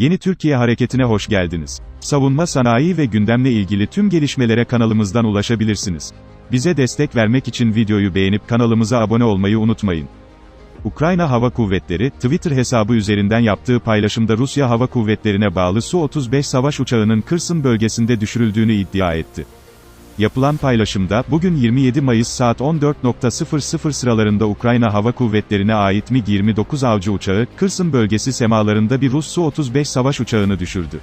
Yeni Türkiye Hareketi'ne hoş geldiniz. Savunma sanayi ve gündemle ilgili tüm gelişmelere kanalımızdan ulaşabilirsiniz. Bize destek vermek için videoyu beğenip kanalımıza abone olmayı unutmayın. Ukrayna Hava Kuvvetleri, Twitter hesabı üzerinden yaptığı paylaşımda Rusya Hava Kuvvetleri'ne bağlı Su-35 savaş uçağının Kırsım bölgesinde düşürüldüğünü iddia etti. Yapılan paylaşımda, bugün 27 Mayıs saat 14.00 sıralarında Ukrayna Hava Kuvvetleri'ne ait MiG-29 avcı uçağı, Kırsım bölgesi semalarında bir Rus Su-35 savaş uçağını düşürdü.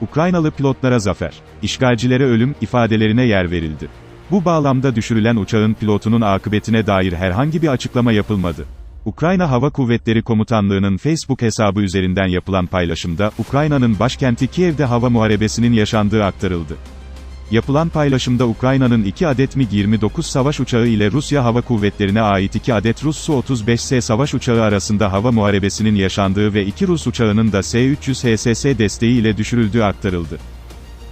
Ukraynalı pilotlara zafer, işgalcilere ölüm ifadelerine yer verildi. Bu bağlamda düşürülen uçağın pilotunun akıbetine dair herhangi bir açıklama yapılmadı. Ukrayna Hava Kuvvetleri Komutanlığı'nın Facebook hesabı üzerinden yapılan paylaşımda, Ukrayna'nın başkenti Kiev'de hava muharebesinin yaşandığı aktarıldı. Yapılan paylaşımda Ukrayna'nın 2 adet MiG-29 savaş uçağı ile Rusya Hava Kuvvetleri'ne ait 2 adet Rus Su-35S savaş uçağı arasında hava muharebesinin yaşandığı ve 2 Rus uçağının da S-300 HSS desteği ile düşürüldüğü aktarıldı.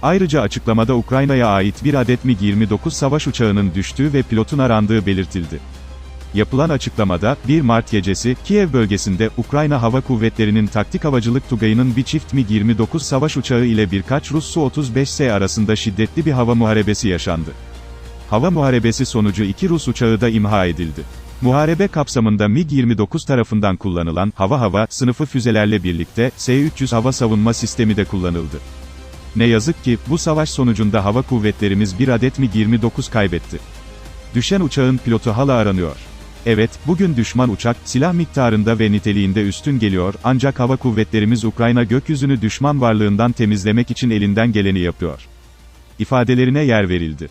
Ayrıca açıklamada Ukrayna'ya ait bir adet MiG-29 savaş uçağının düştüğü ve pilotun arandığı belirtildi. Yapılan açıklamada, 1 Mart gecesi, Kiev bölgesinde, Ukrayna Hava Kuvvetleri'nin taktik havacılık tugayının bir çift MiG-29 savaş uçağı ile birkaç Rus Su-35S arasında şiddetli bir hava muharebesi yaşandı. Hava muharebesi sonucu iki Rus uçağı da imha edildi. Muharebe kapsamında MiG-29 tarafından kullanılan, hava-hava, sınıfı füzelerle birlikte, S-300 hava savunma sistemi de kullanıldı. Ne yazık ki, bu savaş sonucunda hava kuvvetlerimiz bir adet MiG-29 kaybetti. Düşen uçağın pilotu hala aranıyor. Evet, bugün düşman uçak, silah miktarında ve niteliğinde üstün geliyor, ancak hava kuvvetlerimiz Ukrayna gökyüzünü düşman varlığından temizlemek için elinden geleni yapıyor. İfadelerine yer verildi.